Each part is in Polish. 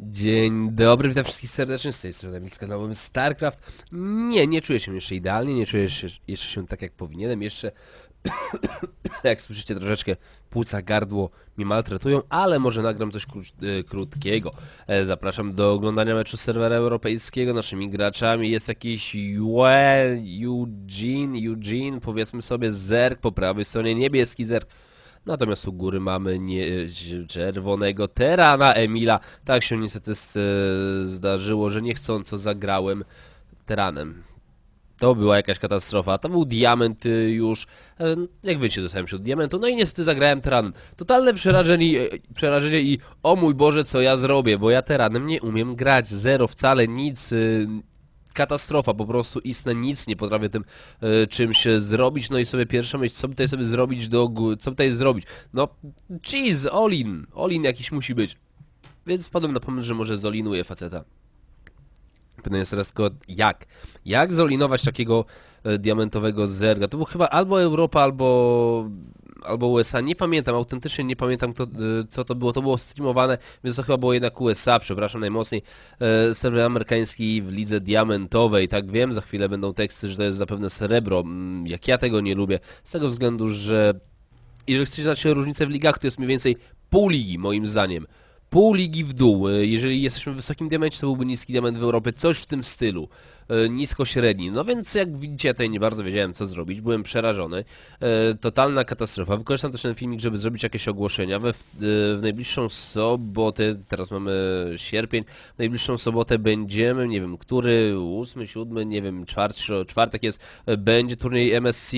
Dzień dobry, witam wszystkich serdecznie z tej strony Emil z kanałem StarCraft. Nie, nie czuję się jeszcze idealnie, nie czuję się jeszcze się tak jak powinienem, jeszcze jak słyszycie troszeczkę płuca, gardło mnie maltretują, ale może nagram coś kró e, krótkiego. E, zapraszam do oglądania meczu serwera europejskiego, naszymi graczami jest jakiś Yue, Eugene, Eugene, powiedzmy sobie Zerk, po prawej stronie niebieski Zerk, Natomiast u góry mamy nie, czerwonego Terana Emila. Tak się niestety zdarzyło, że niechcąco zagrałem Teranem. To była jakaś katastrofa. To był diament y, już. E, jak wiecie, dostałem się od diamentu. No i niestety zagrałem teranem. Totalne przerażenie, e, przerażenie i o mój Boże, co ja zrobię, bo ja teranem nie umiem grać. Zero, wcale nic katastrofa, po prostu istne nic nie potrafię tym e, czymś zrobić, no i sobie pierwsza myśl, co tutaj sobie zrobić do co tutaj zrobić? No, cheese, all-in, all-in jakiś musi być. Więc wpadłem na pomysł, że może zolinuję faceta. Pytanie jest teraz tylko jak? Jak zolinować takiego e, diamentowego zerga? To był chyba albo Europa, albo albo USA, nie pamiętam, autentycznie nie pamiętam kto, y, co to było, to było streamowane, więc to chyba było jednak USA, przepraszam najmocniej, e, serwer amerykański w lidze diamentowej, tak wiem, za chwilę będą teksty, że to jest zapewne srebro, mm, jak ja tego nie lubię, z tego względu, że jeżeli chcecie znać różnicę w ligach, to jest mniej więcej pół ligi, moim zdaniem pół ligi w dół. E, jeżeli jesteśmy w wysokim diamencie, to byłby niski diament w Europie, coś w tym stylu. E, nisko-średni. No więc jak widzicie, ja tutaj nie bardzo wiedziałem co zrobić, byłem przerażony. E, totalna katastrofa. Wykorzystam też ten filmik, żeby zrobić jakieś ogłoszenia. We, w najbliższą sobotę, teraz mamy sierpień, w najbliższą sobotę będziemy, nie wiem, który, ósmy, siódmy, nie wiem, czwarty, czwartek jest, będzie turniej MSC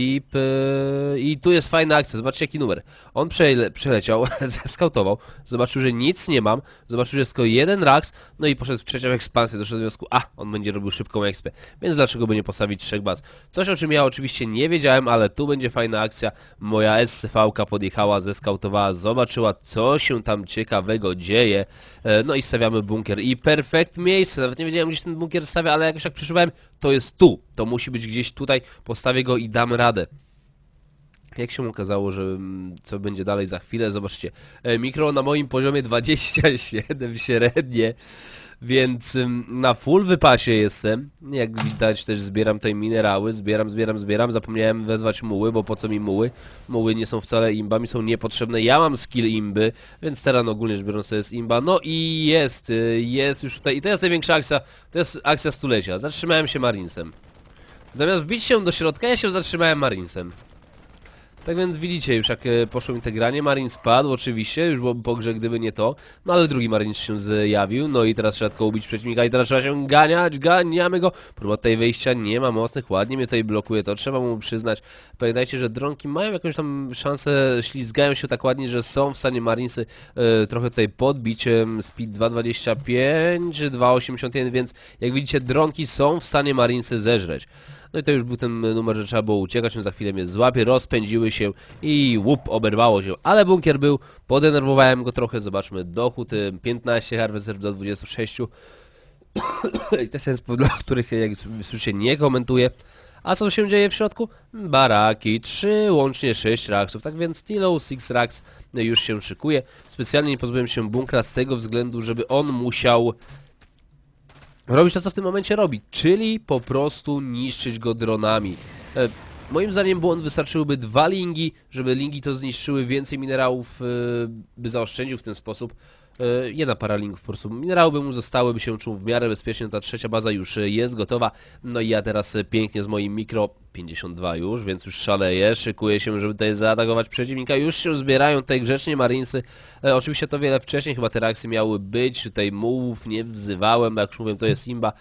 i tu jest fajna akcja, zobaczcie jaki numer. On przele przeleciał, zeskautował, zobaczył, że nic nie mam, zobaczył, że jest tylko jeden Rax, no i poszedł w trzecią ekspansję, doszedł do wniosku, a, on będzie robił szybką ekspę, więc dlaczego by nie postawić trzech baz? Coś o czym ja oczywiście nie wiedziałem, ale tu będzie fajna akcja, moja SCV-ka podjechała, zeskautowała, zobaczyła co się tam ciekawego dzieje, e, no i stawiamy bunkier. I perfekt miejsce, nawet nie wiedziałem gdzieś ten bunkier stawia, ale jakoś jak przeszywałem, to jest tu, to musi być gdzieś tutaj, postawię go i damy radę. Jak się okazało, że mm, co będzie dalej za chwilę, zobaczcie, e, mikro na moim poziomie 27 średnie, więc na full wypasie jestem. Jak widać też zbieram tutaj minerały, zbieram, zbieram, zbieram. Zapomniałem wezwać muły, bo po co mi muły? Muły nie są wcale imbami, są niepotrzebne. Ja mam skill imby, więc teraz ogólnie rzecz biorąc to jest imba. No i jest, y, jest już tutaj. I to jest największa akcja, to jest akcja stulecia. Zatrzymałem się Marinesem. Zamiast wbić się do środka, ja się zatrzymałem Marinesem. Tak więc widzicie już jak e, poszło mi te granie, Marin spadł oczywiście, już byłoby po grze gdyby nie to, no ale drugi Marin się zjawił, no i teraz trzeba tylko ubić przeciwnika i teraz trzeba się ganiać, ganiamy go, próba tutaj wejścia nie ma mocnych, ładnie mnie tutaj blokuje, to trzeba mu przyznać. Pamiętajcie, że dronki mają jakąś tam szansę, ślizgają się tak ładnie, że są w stanie Marinsy e, trochę tutaj podbić, speed 2.25, 2.81, więc jak widzicie dronki są w stanie Marinsy zeżreć. No i to już był ten numer, że trzeba było uciekać, on za chwilę mnie złapie, rozpędziły się i łup, oberwało się. Ale bunkier był, podenerwowałem go trochę, zobaczmy, dochód 15, harvester do 26. I jest ten powód, których, jak słyszycie, nie komentuję. A co się dzieje w środku? Baraki, 3, łącznie 6 raksów, tak więc Stilo 6 raks już się szykuje. Specjalnie nie pozbyłem się bunkra z tego względu, żeby on musiał robić to, co w tym momencie robi, czyli po prostu niszczyć go dronami. E, moim zdaniem błąd wystarczyłyby dwa lingi, żeby lingi to zniszczyły więcej minerałów, e, by zaoszczędził w ten sposób. E, jedna para lingów po prostu. Minerały by mu zostały, by się czuł w miarę bezpiecznie, ta trzecia baza już jest gotowa. No i ja teraz pięknie z moim mikro 52 już, więc już szaleję, szykuję się, żeby tutaj zaatakować przeciwnika. Już się zbierają tutaj grzecznie Marinesy. E, oczywiście to wiele wcześniej, chyba te reakcje miały być, tutaj mów nie wzywałem, jak już mówię, to jest imba.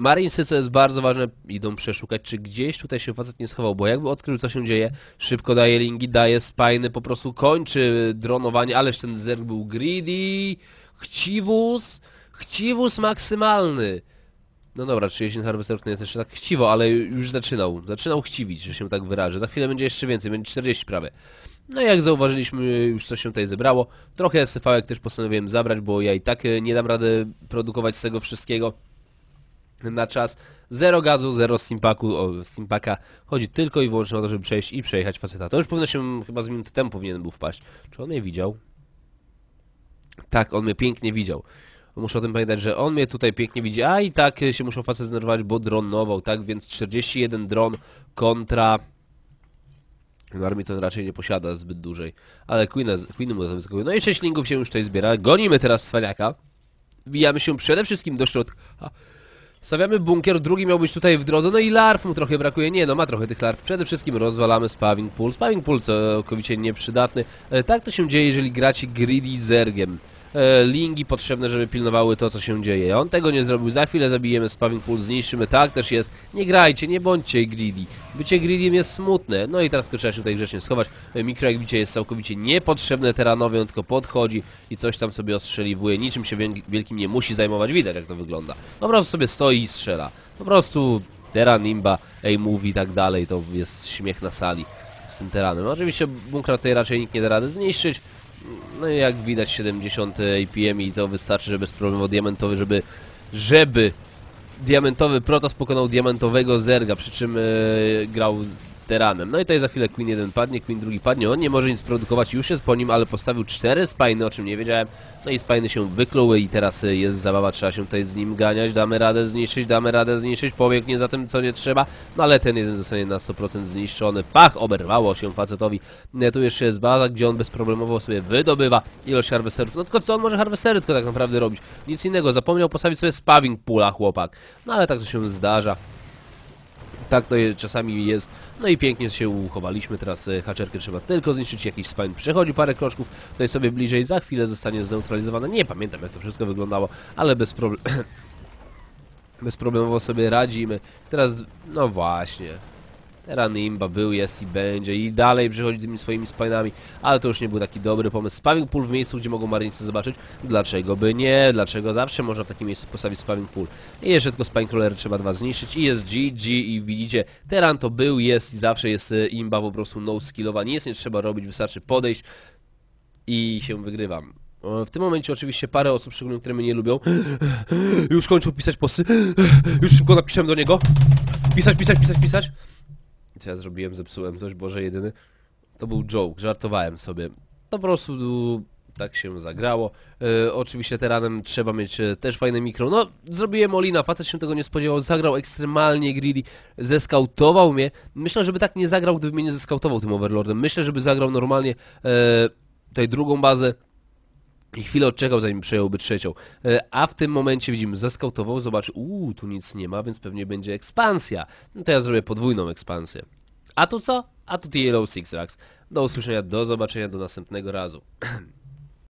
Marinesy, co jest bardzo ważne, idą przeszukać, czy gdzieś tutaj się facet nie schował, bo jakby odkrył, co się dzieje, szybko daje lingi, daje spajny, po prostu kończy dronowanie, ależ ten zerk był greedy, chciwus, chciwus maksymalny. No dobra, 30 harvesterów to jest jeszcze tak chciwo, ale już zaczynał, zaczynał chciwić, że się tak wyrażę. Za chwilę będzie jeszcze więcej, będzie 40 prawie. No i jak zauważyliśmy, już coś się tutaj zebrało. Trochę SCV też postanowiłem zabrać, bo ja i tak e, nie dam rady produkować z tego wszystkiego na czas. Zero gazu, zero steampaku, o steampaka. Chodzi tylko i wyłącznie o to, żeby przejść i przejechać faceta. To już powinno się, chyba z minut temu powinien był wpaść. Czy on mnie widział? Tak, on mnie pięknie widział. muszę o tym pamiętać, że on mnie tutaj pięknie widzi, a i tak się muszą facet zdenerwować, bo dronował, tak? Więc 41 dron kontra... No armii to raczej nie posiada zbyt dużej, ale Queen mu to wyskakuje. No i 6 lingów się już tutaj zbiera, gonimy teraz cwaniaka. Wbijamy się przede wszystkim do środka. Stawiamy bunkier, drugi miał być tutaj w drodze, no i larw mu trochę brakuje, nie no, ma trochę tych larw. Przede wszystkim rozwalamy spawing pool, spawing pool całkowicie nieprzydatny. E, tak to się dzieje, jeżeli gracie greedy zergiem. E, lingi potrzebne, żeby pilnowały to, co się dzieje. On tego nie zrobił, za chwilę zabijemy spawing pool, zniszczymy, tak też jest. Nie grajcie, nie bądźcie greedy. Bycie greedym jest smutne. No i teraz tylko trzeba się tutaj grzecznie schować. E, Mikro, jak widzicie, jest całkowicie niepotrzebne teranowi, on tylko podchodzi i coś tam sobie ostrzeliwuje. Niczym się wiel- wielkim nie musi zajmować, widać jak to wygląda. Po prostu sobie stoi i strzela. Po prostu teran, imba, A-movie i tak dalej, to jest śmiech na sali z tym teranem. Oczywiście bunkra tutaj raczej nikt nie da rady zniszczyć. No i jak widać 70 APM i to wystarczy, że bez problemu diamentowy, żeby żeby diamentowy Protoss pokonał diamentowego Zerga, przy czym e, grał No i tutaj za chwilę Queen 1 padnie, Queen 2 padnie, on nie może nic produkować, już jest po nim, ale postawił 4 spajny, o czym nie wiedziałem. No i spajny się wykluły i teraz e, jest zabawa, trzeba się tutaj z nim ganiać, damy radę zniszczyć, damy radę zniszczyć, pobiegnie za tym, co nie trzeba, no ale ten jeden zostanie na 100% zniszczony. Pach, oberwało się facetowi. E, Tu jeszcze jest baza, gdzie on bezproblemowo sobie wydobywa ilość harvesterów. No tylko co on może harvestery tylko tak naprawdę robić? Nic innego, zapomniał postawić sobie spawing pula chłopak. No ale tak to się zdarza. Tak to je, czasami jest. No i pięknie się uchowaliśmy. Teraz e, haczerkę trzeba tylko zniszczyć. Jakiś spine przechodzi parę kroczków. Tutaj sobie bliżej. Za chwilę zostanie zneutralizowane. Nie pamiętam jak to wszystko wyglądało, ale bez problemu. Bezproblemowo sobie radzimy. Teraz, no właśnie. Teraz Nimba był, jest i będzie i dalej przychodzi z tymi swoimi spinami, ale to już nie był taki dobry pomysł. Spawing pool w miejscu, gdzie mogą marnicy zobaczyć. Dlaczego by nie? Dlaczego zawsze można w takim miejscu postawić spawing pool? I jeszcze tylko spine trzeba dwa zniszczyć i jest GG i widzicie, Teran to był, jest i zawsze jest e, imba po prostu no skillowa. Nic nie trzeba robić, wystarczy podejść i się wygrywam. W tym momencie oczywiście parę osób, szczególnie które mnie nie lubią, już kończył pisać posty. Już szybko napiszę do niego. Pisać, pisać, pisać, pisać. Co ja zrobiłem? Zepsułem coś, Boże jedyny. To był joke, żartowałem sobie. To po prostu tak się zagrało. E, oczywiście teranem trzeba mieć e, też fajne mikro. No, zrobiłem Olina, facet się tego nie spodziewał, zagrał ekstremalnie greedy, zeskautował mnie. Myślę, żeby tak nie zagrał, gdyby mnie nie zeskautował tym Overlordem. Myślę, żeby zagrał normalnie e, tutaj drugą bazę, i chwilę odczekał, zanim przejąłby trzecią. E, A w tym momencie widzimy, zeskautował, zobaczy, uuu, tu nic nie ma, więc pewnie będzie ekspansja. No to ja zrobię podwójną ekspansję. A tu co? A tu Yellow Six Racks. Do usłyszenia, do zobaczenia, do następnego razu.